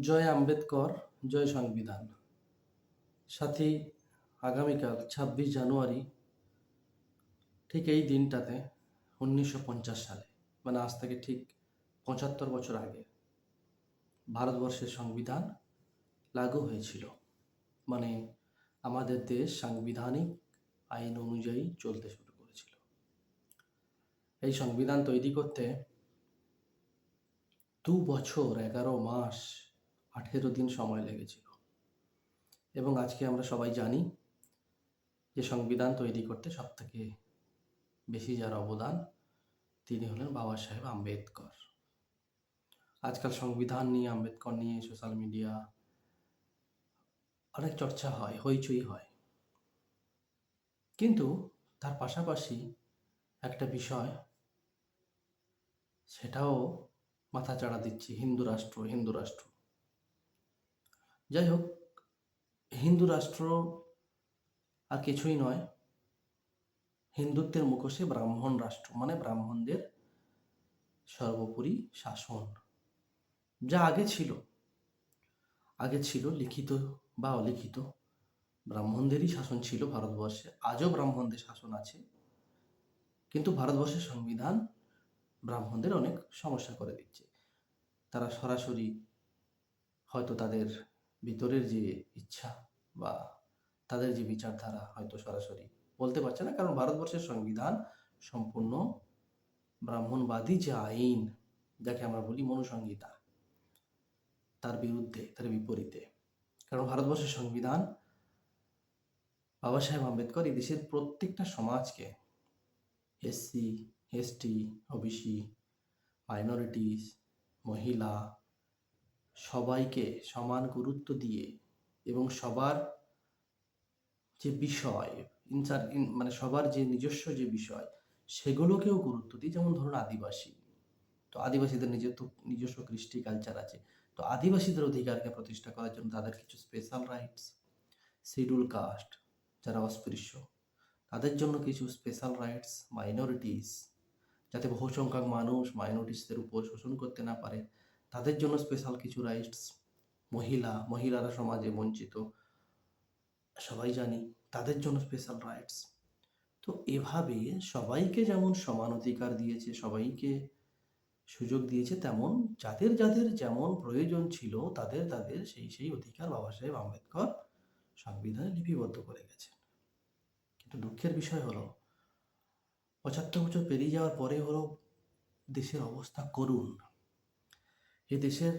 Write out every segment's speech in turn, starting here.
জয় আম্বেদকর, জয় সংবিধান। সাথী, আগামীকাল ছাব্বিশ জানুয়ারি, ঠিক এই দিনটাতে উনিশশো পঞ্চাশ সালে মানে আজ থেকে ঠিক পঁচাত্তর বছর আগে ভারতবর্ষের সংবিধান লাগু হয়েছিল। মানে আমাদের দেশ সাংবিধানিক আইন অনুযায়ী চলতে শুরু করেছিল। এই সংবিধান তৈরি করতে দু বছর, এগারো মাস আঠেরো দিন সময় লেগেছিল। এবং আজকে আমরা সবাই জানি যে সংবিধান তৈরি করতে সব থেকে বেশি যার অবদান তিনি হলেন বাবা সাহেব আম্বেদকর। আজকাল সংবিধান নিয়ে, আম্বেদকর নিয়ে, সোশ্যাল মিডিয়া অনেক চর্চা হয়, হইচই হয়। কিন্তু তার পাশাপাশি একটা বিষয়, সেটাও মাথা চাড়া দিচ্ছে, হিন্দু রাষ্ট্র হিন্দু রাষ্ট্র। যাই হোক হিন্দু রাষ্ট্র আর কিছুই নয়। হিন্দুত্বের মুখোশে ব্রাহ্মণ রাষ্ট্র মানে ব্রাহ্মণদের সর্বোপরি শাসন। যা আগে ছিল। আগে ছিল লিখিত বা অলিখিত। ব্রাহ্মণদেরই শাসন ছিল ভারতবর্ষে। আজও ব্রাহ্মণদের শাসন আছে। কিন্তু ভারতবর্ষের সংবিধান ব্রাহ্মণদের অনেক সমস্যা করে দিচ্ছে। তারা সরাসরি হয়তো তাদের ভিতরের যে ইচ্ছা বা তাদের যে বিচারধারা হয়তো সরাসরি বলতে পারছে না, কারণ ভারতবর্ষের সংবিধান সম্পূর্ণ ব্রাহ্মণবাদী যে আইন, যাকে আমরা বলি মনুসংহিতা, তার বিরুদ্ধে, তার বিপরীতে। কারণ ভারতবর্ষের সংবিধান বাবা সাহেব আম্বেদকর এই দেশের প্রত্যেকটা সমাজকে, এসসি, এসটি, ওবিসি, মাইনরিটিস, মহিলা সবাইকে সমান গুরুত্ব দিয়ে এবং সবার যে বিষয় ইনসার মানে সবার যে নিজস্ব যে বিষয়, সেগুলোকেও গুরুত্ব দিয়ে, যেমন ধরুন আদিবাসী। তো আদিবাসীদের নিজস্ব নিজস্ব কৃষ্টি কালচার আছে। তো আদিবাসীদের অধিকারকে প্রতিষ্ঠা করার জন্য তাদের কিছু স্পেশাল রাইটস শিডিউল কাস্ট যারা অস্পৃশ্য, তাদের জন্য কিছু স্পেশাল রাইটস মাইনরিটিস যাতে বহু সংখ্যক মানুষ মাইনরিটিসদের উপর শোষণ করতে না পারে। তাদের জন্য স্পেশাল কিছু রাইটস মহিলা, মহিলারা সমাজে বঞ্চিত, সবাই জানি তাদের জন্য স্পেশাল রাইটস তো এভাবে সবাইকে যেমন সমান অধিকার দিয়েছে, সবাইকে সুযোগ দিয়েছে, তেমন যাদের যাদের যেমন প্রয়োজন ছিল, তাদের তাদের সেই সেই অধিকার বাবা সাহেব আম্বেদকর সংবিধানে লিপিবদ্ধ করে গেছেন। কিন্তু দুঃখের বিষয় হলো, পঁচাত্তর বছর পেরিয়ে যাওয়ার পরে হলো দেশের অবস্থা করুণ। এ দেশের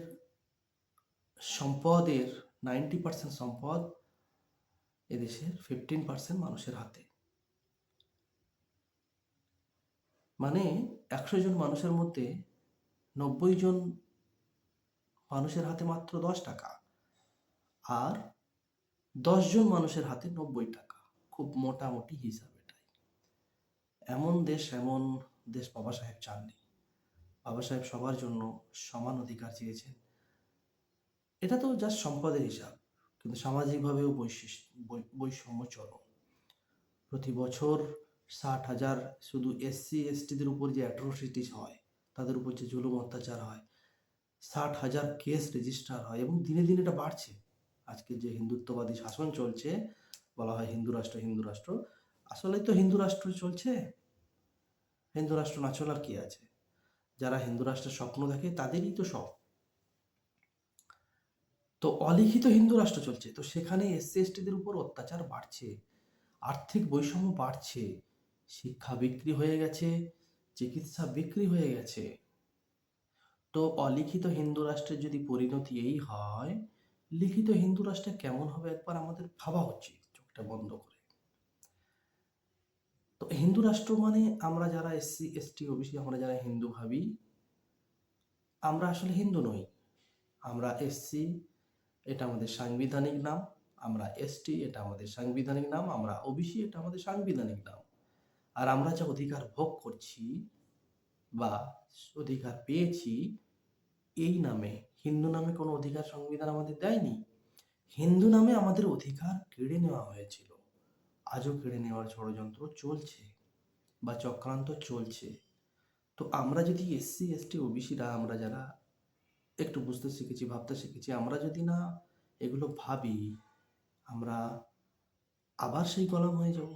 সম্পদের নাইনটি পার্সেন্ট সম্পদ এদেশের ফিফটিন পার্সেন্ট মানুষের হাতে। মানে একশো জন মানুষের মধ্যে নব্বই জন মানুষের হাতে মাত্র দশ টাকা আর জন মানুষের হাতে নব্বই টাকা। খুব মোটামুটি হিসাব এটাই। এমন দেশ এমন দেশ বাবা সাহেব চাননি। বাবা সাহেব সবার জন্য সমান অধিকার চেয়েছেন। এটা তো জাস্ট সম্পদের হিসাব, কিন্তু সামাজিকভাবেও বৈষম্য চরম। প্রতি বছর ষাট হাজার শুধু এসসি এসটিদের উপর যে অ্যাট্রোসিটিস হয়, তাদের উপর যে জুলুম অত্যাচার হয়, ষাট হাজার কেস রেজিস্টার হয় এবং দিনে দিনে এটা বাড়ছে। আজকে যে হিন্দুত্ববাদী শাসন চলছে, বলা হয় হিন্দু রাষ্ট্র হিন্দু রাষ্ট্র আসলে তো হিন্দু রাষ্ট্র চলছে? হিন্দু রাষ্ট্র না চলার কি আছে? যারা হিন্দু রাষ্ট্রের স্বপ্ন দেখে, তাদেরই তো সব তো অলিখিত হিন্দু রাষ্ট্র চলছে। তো সেখানে এসসি এসটিদের উপর অত্যাচার বাড়ছে, আর্থিক বৈষম্য বাড়ছে, শিক্ষা বিক্রি হয়ে গেছে, চিকিৎসা বিক্রি হয়ে গেছে। তো অলিখিত হিন্দু রাষ্ট্রের যদি পরিণতি এই হয়, লিখিত হিন্দু রাষ্ট্রে কেমন হবে একবার আমাদের ভাবা উচিত। চোখটা বন্ধ করে। তো হিন্দু রাষ্ট্র মানে আমরা যারা এসসি, এসটি, ওবিসি, আমরা যারা হিন্দু ভাবি, আমরা আসলে হিন্দু নই। আমরা এসসি, এটা আমাদের সাংবিধানিক নাম। আমরা এসটি, এটা আমাদের সাংবিধানিক নাম। আমরা ওবিসি, এটা আমাদের সাংবিধানিক নাম। আর আমরা যা অধিকার ভোগ করছি বা অধিকার পেয়েছি, এই নামে, হিন্দু নামে কোনো অধিকার সংবিধান আমাদের দেয়নি। হিন্দু নামে আমাদের অধিকার কেড়ে নেওয়া হয়েছিল। আজও কেড়ে নেওয়ার ষড়যন্ত্র চলছে বা চক্রান্ত চলছে। তো আমরা যদি এসসি, এসটি ওবিসিরা আমরা যারা একটু বুঝতে শিখেছি, ভাবতে শিখেছি, আমরা যদি না এগুলো ভাবি, আমরা আবার সেই গোলাম হয়ে যাব।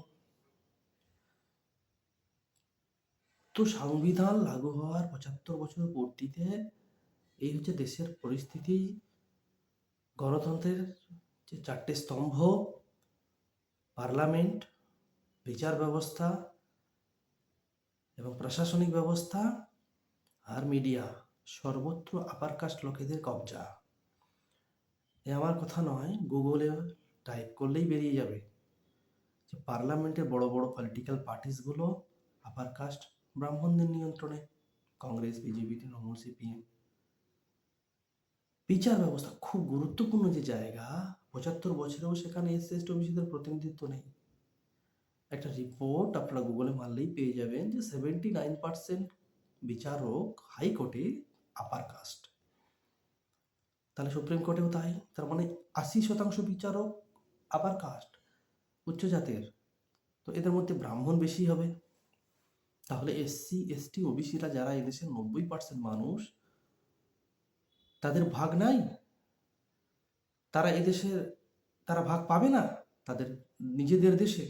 তো সংবিধান লাগু হওয়ার পঁচাত্তর বছর পূর্তিতে এই হচ্ছে দেশের পরিস্থিতি, গণতন্ত্রের যে চারটে স্তম্ভ পার্লামেন্ট, বিচার ব্যবস্থা এবং প্রশাসনিক ব্যবস্থা আর মিডিয়া সর্বত্র আপার কাস্ট লোকেদের কবজা। এ আমার কথা নয় গুগলে টাইপ করলেই বেরিয়ে যাবে যে পার্লামেন্টের বড় বড় পলিটিক্যাল পার্টিসগুলো আপার কাস্ট ব্রাহ্মণদের নিয়ন্ত্রণে, কংগ্রেস, বিজেপি, তৃণমূল, সিপিএম। বিচার ব্যবস্থা খুব গুরুত্বপূর্ণ যে জায়গা পঁচাত্তর বছরেও সেখানে এসসি এসটি ওবিসিদের প্রতিনিধিত্ব নেই। একটা রিপোর্ট আপনারা গুগলে মারলেই পেয়ে যাবেন যে সেভেন্টি নাইন পার্সেন্ট বিচারক হাইকোর্টে আপার কাস্ট তাহলে সুপ্রিম কোর্টেও তাই? তার মানে আশি শতাংশ বিচারক আপার কাস্ট উচ্চ জাতের। তো এদের মধ্যে ব্রাহ্মণ বেশি হবে। তাহলে এসসি, এসটি, ওবিসিরা যারা এদেশের নব্বই পার্সেন্ট মানুষ, তাদের ভাগ নাই? তারা এদেশের তারা ভাগ পাবে না তাদের নিজেদের দেশে?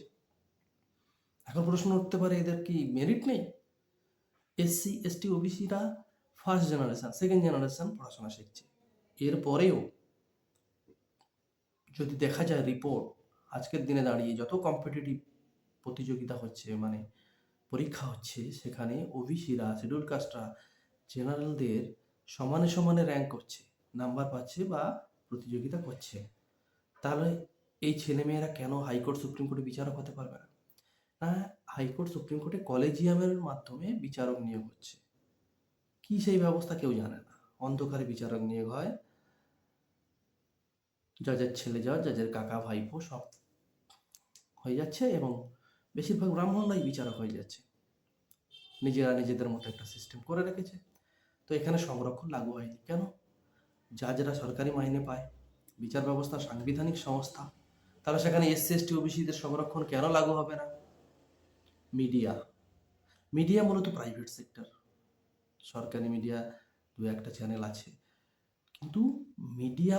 এখন প্রশ্ন উঠতে পারে, এদের কি মেরিট নেই? এসসি এসটি ওবিসিরা ফার্স্ট জেনারেশন সেকেন্ড জেনারেশন পড়াশোনা শিখছে। এরপরেও যদি দেখা যায় রিপোর্ট আজকের দিনে দাঁড়িয়ে যত কম্পিটিটিভ প্রতিযোগিতা হচ্ছে মানে পরীক্ষা হচ্ছে, সেখানে ওবিসিরা শিডিউল কাস্টরা জেনারেলদের সমানে সমানে র্যাঙ্ক করছে। নাম্বার পাচ্ছে বা প্রতিযোগিতা করছে। তাহলে এই ছেলেমেয়েরা কেন হাইকোর্ট, সুপ্রিম কোর্টে বিচারক হতে পারবে না? না, হাইকোর্ট, সুপ্রিম কোর্টে কলেজিয়ামের মাধ্যমে বিচারক নিয়োগ হচ্ছে। কি সেই ব্যবস্থা কেউ জানে না। অন্ধকারে বিচারক নিয়োগ হয়। জজের ছেলে জজ জজের কাকা, ভাইপো সব হয়ে যাচ্ছে এবং বেশিরভাগ ব্রাহ্মণরাই বিচারক হয়ে যাচ্ছে। নিজেরা নিজেদের মতো একটা সিস্টেম করে রেখেছে। তো এখানে সংরক্ষণ লাগু হয়নি। কেন? জাজরা সরকারি মাইনে পায়, বিচার ব্যবস্থা, সাংবিধানিক সংস্থা তাহলে সেখানে এসসি এসটি ওবিসিদের সংরক্ষণ কেন লাগু হবে না? মিডিয়া মিডিয়া মূলত প্রাইভেট সেক্টর সরকারি মিডিয়া দু একটা চ্যানেল আছে। কিন্তু মিডিয়া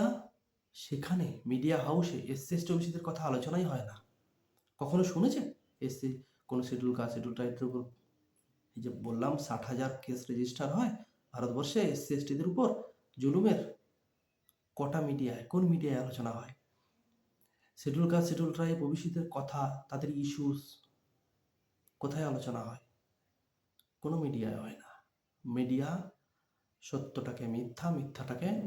সেখানে মিডিয়া হাউসে এসসি এসটি ওবিসিদের কথা আলোচনাই হয় না। কখনো শুনেছেন? এসসি কোনো শিডিউল কাস্ট শিডিউল ট্রাইবের উপর? এই যে বললাম, ষাট হাজার কেস রেজিস্টার হয়, ভারতবর্ষে এসসি এসটিদের উপর, জুলুমের। কটা মিডিয়ায়, কোন মিডিয়ায় আলোচনা হয়? শিডিউল কাস্ট শিডিউল ট্রাইব ওবিসিদের কথা, তাদের ইস্যুস কোথায় আলোচনা হয়? কোনো মিডিয়ায় হয় না। মিডিয়া সত্যটাকে মিথ্যা, মিথ্যাটাকে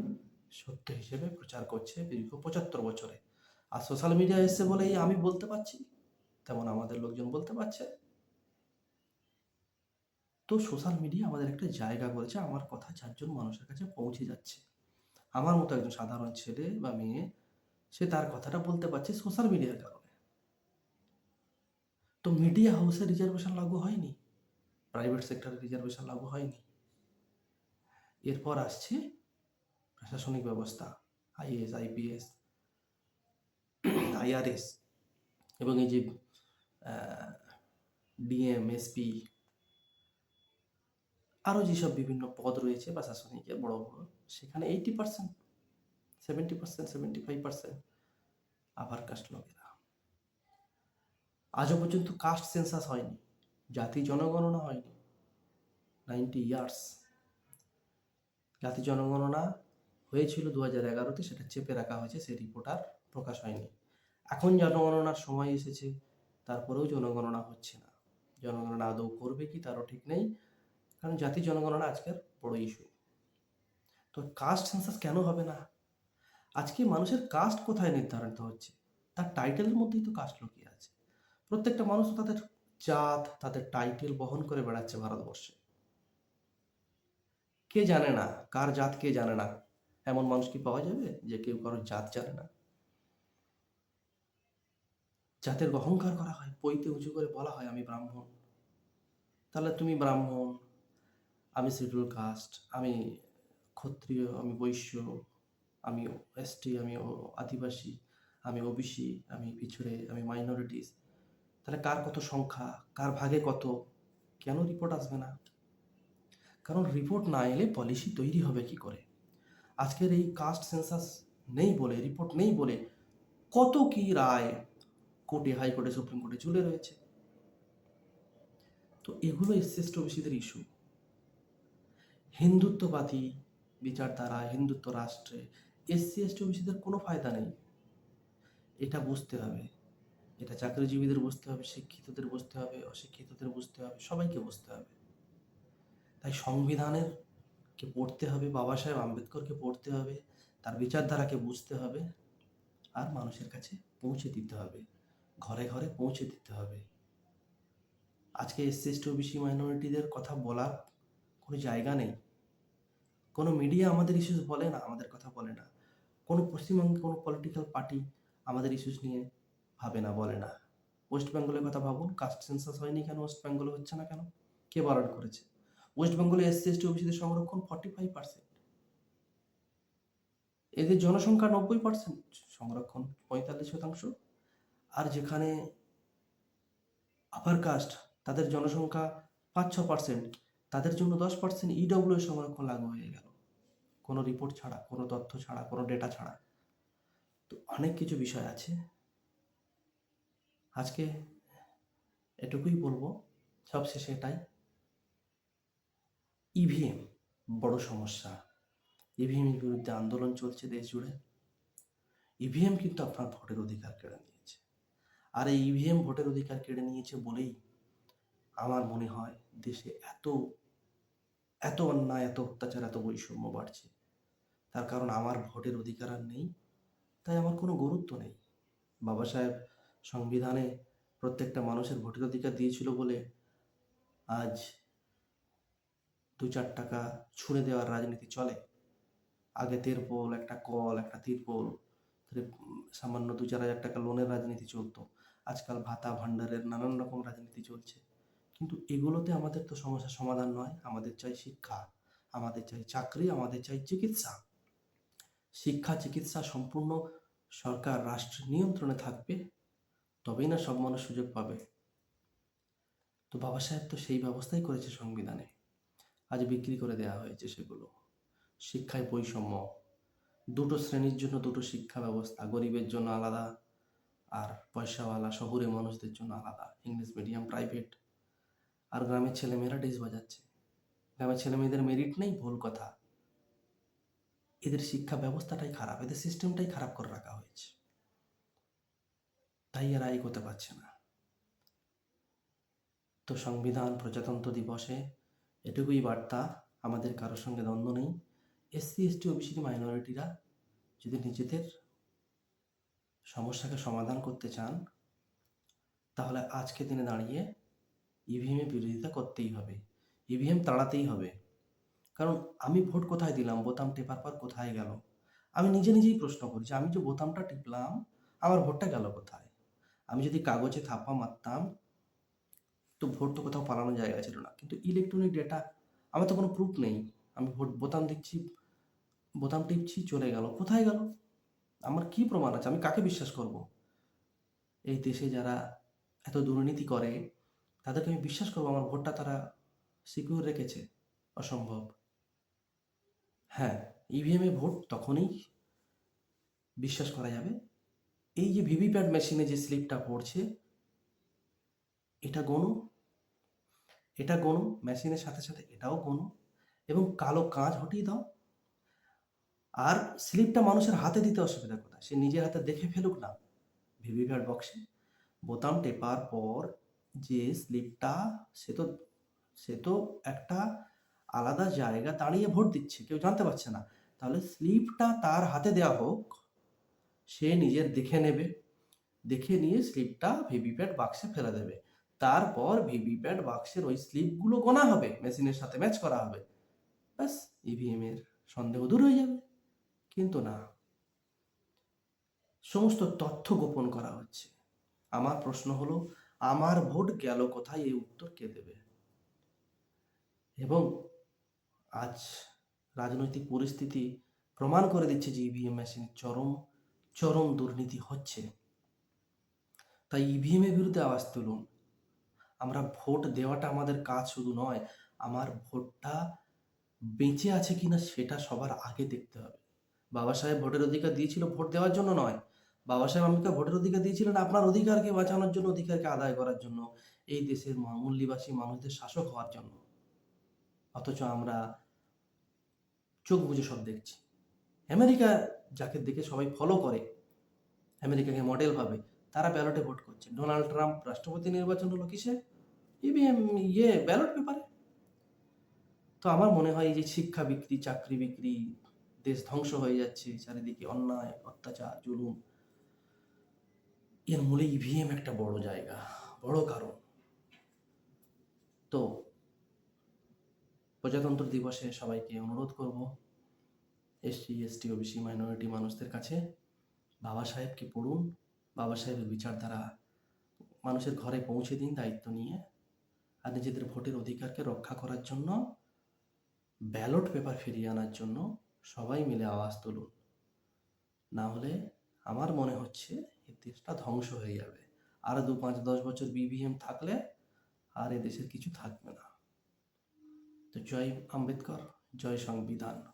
সত্য হিসেবে প্রচার করছে দীর্ঘ পঁচাত্তর বছরে। আর সোশ্যাল মিডিয়া এসছে বলেই আমি বলতে পারছি। তেমন আমাদের লোকজন বলতে পারছে। তো সোশ্যাল মিডিয়া আমাদের একটা জায়গা করেছে আমার কথা চারজন মানুষের কাছে পৌঁছে যাচ্ছে। আমার মতো একজন সাধারণ ছেলে বা মেয়ে, সে তার কথাটা বলতে পারছে সোশ্যাল মিডিয়ার কারণে। তো মিডিয়া হাউসে রিজার্ভেশন লাগু হয়নি? প্রাইভেট সেক্টরে রিজার্ভেশন লাগু হয়নি? এরপর আসছে প্রশাসনিক ব্যবস্থা আইএস আইপিএস আইআরএস এবং এই যে ডিএম এসপি আরও যেসব বিভিন্ন পদ রয়েছে বা প্রশাসনিকের বড় বড়, সেখানে eighty percent seventy percent seventy five percent আবার কাস্ট লোকেরা। আজও পর্যন্ত কাস্ট সেন্সাস হয়নি, জাতি জনগণনা হয়নি নাইনটি ইয়ার্স জাতি জনগণনা হয়েছিল দু হাজার এগারোতে, সেটা চেপে রাখা হয়েছে, সেই রিপোর্ট আর প্রকাশ হয়নি। এখন জনগণনার সময় এসেছে, তারপরেও জনগণনা হচ্ছে না। জনগণনা আদৌ করবে কি, তারও ঠিক নেই। কারণ জাতি জনগণনা আজকের বড় ইস্যু তো কাস্ট সেন্সাস কেন হবে না? আজকে মানুষের কাস্ট কোথায় নির্ধারিত হচ্ছে? তার টাইটেলের মধ্যেই তো কাস্ট লুকিয়ে আছে। প্রত্যেকটা মানুষ তাদের জাত, তাদের টাইটেল বহন করে বেড়াচ্ছে ভারতবর্ষে। কে জানে না? কার জাত কে জানে না? এমন মানুষ কি পাওয়া যাবে যে কেউ কারোর জাত জানে না? জাতের অহংকার করা হয় পইতে উঁচু করে বলা হয়, আমি ব্রাহ্মণ। তাহলে তুমি ব্রাহ্মণ আমি শিডিউল কাস্ট, আমি ক্ষত্রিয়, আমি বৈশ্য, আমি এসটি আমি আদিবাসী, আমি ওবিসি, আমি পিছড়ে, আমি মাইনরিটিস তাহলে কার কত সংখ্যা? কার ভাগে কত? কেন রিপোর্ট আসবে না? কারণ রিপোর্ট না এলে পলিসি তৈরি হবে কি করে? আজকের এই কাস্ট সেন্সাস নেই বলে রিপোর্ট নেই বলে কত কি রায় কোর্টে হাইকোর্টে সুপ্রিম কোর্টে ঝুলে রয়েছে? তো এগুলো এসসি এসটি ওবিসিদের ইস্যু হিন্দুত্ববাদী বিচারধারা, হিন্দুত্ব রাষ্ট্রে এসসি, এসটি, ওবিসিদের কোনো ফায়দা নেই। এটা বুঝতে হবে। এটা চাকরিজীবীদের বুঝতে হবে, শিক্ষিতদের বুঝতে হবে, অশিক্ষিতদের বুঝতে হবে, সবাইকে বুঝতে হবে। তাই সংবিধানের কে পড়তে হবে, বাবা সাহেব আম্বেদকরকে পড়তে হবে, তার বিচারধারাকে বুঝতে হবে, আর মানুষের কাছে পৌঁছে দিতে হবে। ঘরে ঘরে পৌঁছে দিতে হবে। আজকে এসসি, এসটি, ওবিসি মাইনরিটিদের কথা বলার কোনো জায়গা নেই। কোনো মিডিয়া আমাদের ইস্যুস বলে না, আমাদের কথা বলে না। কোনো পশ্চিমবঙ্গে কোনো পলিটিক্যাল পার্টি আমাদের ইস্যুস নিয়ে ভাবে না, বলে না। ওয়েস্ট বেঙ্গলের কথা ভাবুন কাস্ট সেন্সাস হয়নি কেন ওয়েস্ট বেঙ্গলে হচ্ছে না কেন? কে বারণ করেছে? ওয়েস্ট বেঙ্গলে এসসি এসটি ওবিসিদের সংরক্ষণ ফর্টি ফাইভ পার্সেন্ট এদের জনসংখ্যা নব্বই পার্সেন্ট সংরক্ষণ পঁয়তাল্লিশ শতাংশ। আর যেখানে আপার কাস্ট তাদের জনসংখ্যা পাঁচ ছ পার্সেন্ট তাদের জন্য দশ পার্সেন্ট ইডব্লিউ সংরক্ষণ লাগু হয়ে গেল। কোনো রিপোর্ট ছাড়া, কোনো তথ্য ছাড়া, কোনো ডেটা ছাড়া। তো অনেক কিছু বিষয় আছে। আজকে এটুকুই বলব। সবশেষে এটাই। ইভিএম বড় সমস্যা। ইভিএম এর বিরুদ্ধে আন্দোলন চলছে দেশ জুড়ে। ইভিএম কিন্তু আপনার ভোটের অধিকার কেড়ে নিয়েছে। আর এই ইভিএম ভোটের অধিকার কেড়ে নিয়েছে বলেই আমার মনে হয় দেশে এত এত অন্যায়, এত অত্যাচার, এত বৈষম্য বাড়ছে। তার কারণ আমার ভোটের অধিকার আর নেই, তাই আমার কোনো গুরুত্ব নেই। বাবা সাহেব সংবিধানে প্রত্যেকটা মানুষের ভোটের অধিকার দিয়েছিল বলে আজ দু চার টাকা ছুঁড়ে দেওয়ার রাজনীতি চলে। আগে তেরপোল একটা কল, একটা তিরপোল সামান্য দু চার হাজার টাকা লোনের রাজনীতি চলতো। আজকাল ভাতা ভাণ্ডারের নানান রকম রাজনীতি চলছে। কিন্তু এগুলোতে আমাদের তো সমস্যার সমাধান নয়। আমাদের চাই শিক্ষা, আমাদের চাই চাকরি, আমাদের চাই চিকিৎসা। শিক্ষা, চিকিৎসা সম্পূর্ণ সরকার রাষ্ট্র নিয়ন্ত্রণে থাকবে, তবেই না সব মানুষ সুযোগ পাবে। তো বাবা সাহেব তো সেই ব্যবস্থাই করেছে সংবিধানে। আজ বিক্রি করে দেওয়া হয়েছে সেগুলো। শিক্ষায় বৈষম্য। দুটো শ্রেণির জন্য দুটো শিক্ষা ব্যবস্থা, গরিবের জন্য আলাদা আর পয়সাওয়ালা, শহুরে মানুষদের জন্য আলাদা। English medium, private. আর গ্রামের ছেলেমেয়েরা ডিস বাজাচ্ছে। গ্রামের ছেলেমেয়েদের মেরিট নেই, ভুল কথা। এদের শিক্ষা ব্যবস্থাটাই খারাপ, এদের সিস্টেমটাই খারাপ করে রাখা হয়েছে। তাই এরা এগোতে পারছে না। তো সংবিধান প্রজাতন্ত্র দিবসে এটুকুই বার্তা, আমাদের কারোর সঙ্গে দ্বন্দ্ব নেই। এসসি এসটি ওবিসি মাইনরিটিরা যদি নিজেদের সমস্যাকে সমাধান করতে চান, তাহলে আজকে দিনে দাঁড়িয়ে ইভিএমের বিরোধিতা করতেই হবে। ইভিএম তাড়াতেই হবে। কারণ আমি ভোট কোথায় দিলাম? বোতাম টেপার পর কোথায় গেল? আমি নিজে নিজেই প্রশ্ন করি যে, আমি যে বোতামটা টিপলাম, আমার ভোটটা গেল কোথায়? আমি যদি কাগজে থাপ্পা মারতাম, তো ভোট তো কোথাও পালানো জায়গা ছিল না। কিন্তু ইলেকট্রনিক ডেটা আমার তো কোনো প্রুফ নেই। আমি ভোট, বোতাম দিচ্ছি, বোতাম টিপছি, চলে গেল। কোথায় গেল? আমার কি প্রমাণ আছে? আমি কাকে বিশ্বাস করব? এই দেশে যারা এত দুর্নীতি করে তাদেরকে আমি বিশ্বাস করব আমার ভোটটা তারা সিকিউর রেখেছে। অসম্ভব। হ্যাঁ ইভিএমে ভোট তখনই বিশ্বাস করা যাবে। এই যে ভিভিপ্যাট মেশিনে যে স্লিপটা পড়ছে, এটা গণু। এটা গণু মেশিনের সাথে সাথে এটাও গণু। এবং কালো কাঁচ হটিয়ে দাও। আর স্লিপটা মানুষের হাতে দিতে অসুবিধা কোথায়? সে নিজের হাতে দেখে ফেলুক না। ভিভিপ্যাট বক্সে বোতাম টেপার পর যে স্লিপটা সে তো সে তো একটা আলাদা জায়গা দাঁড়িয়ে ভোট দিচ্ছে, কেউ জানতে পারছে না। তাহলে স্লিপটা তার হাতে দেওয়া হোক, সে নিজের দেখে নেবে, দেখে নিয়ে স্লিপটা ভিভিপ্যাট বাক্সে ফেলে দেবে। তারপর ভিভিপ্যাট বাক্সের ওই স্লিপগুলো গোনা হবে, মেশিনের সাথে ম্যাচ করা হবে। ব্যাস ইভিএম এর সন্দেহ দূর হয়ে যাবে। কিন্তু না, সমস্ত তথ্য গোপন করা হচ্ছে। আমার প্রশ্ন হলো আমার ভোট গেল কোথায়? এই উত্তর কে দেবে? এবং আজ রাজনৈতিক পরিস্থিতি প্রমাণ করে দিচ্ছে যে ইভিএম মেশিন চরম চরম দুর্নীতি হচ্ছে। তাই ইভিএম এর বিরুদ্ধে আওয়াজ তুলুন। আমরা ভোট দেওয়াটা আমাদের কাজ শুধু নয়, আমার ভোটটা বেঁচে আছে কিনা সেটা সবার আগে দেখতে হবে। বাবা সাহেব ভোটের অধিকার দিয়েছিল ভোট দেওয়ার জন্য নয় বাবা সাহেব আমাকে ভোটের অধিকার দিয়েছিলেন, আপনার অধিকারকে বাঁচানোর জন্য, অধিকারকে আদায় করার জন্য এই দেশের মূল্যবাসী মানুষদের শাসক হওয়ার জন্য। অথচ আমরা চোখ বুঝে সব দেখছি। আমেরিকা যাকে দেখে সবাই ফলো করে, আমেরিকাকে মডেল ভাবে, তারা ব্যালটে ভোট করছে। ডোনাল্ড ট্রাম্প রাষ্ট্রপতি নির্বাচন হলো কিসে? ইভিএম ইয়ে ব্যালট পেপারে তো আমার মনে হয় এই যে শিক্ষা বিক্রি, চাকরি বিক্রি, দেশ ধ্বংস হয়ে যাচ্ছে, চারিদিকে অন্যায়, অত্যাচার, জুলুম এর মূলে ইভিএম একটা বড় জায়গা, বড় কারণ। তো, প্রজাতন্ত্র দিবসে সবাইকে অনুরোধ করব, এসসি, এসটি, ওবিসি, মাইনরিটি মানুষদের কাছে বাবা সাহেবকে পড়ুন। বাবা সাহেবের বিচারধারা মানুষের ঘরে পৌঁছে দিন দায়িত্ব নিয়ে, আর নিজেদের ভোটের অধিকারকে রক্ষা করার জন্য, ব্যালট পেপার ফিরিয়ে আনার জন্য সবাই মিলে আওয়াজ তুলুন। না হলে আমার মনে হচ্ছে এই দেশটা ধ্বংস হয়ে যাবে। আর দু পাঁচ দশ বছর বিভিএম থাকলে আর এ দেশের কিছু থাকবে না। তো জয় আম্বেদকর, জয় সংবিধান।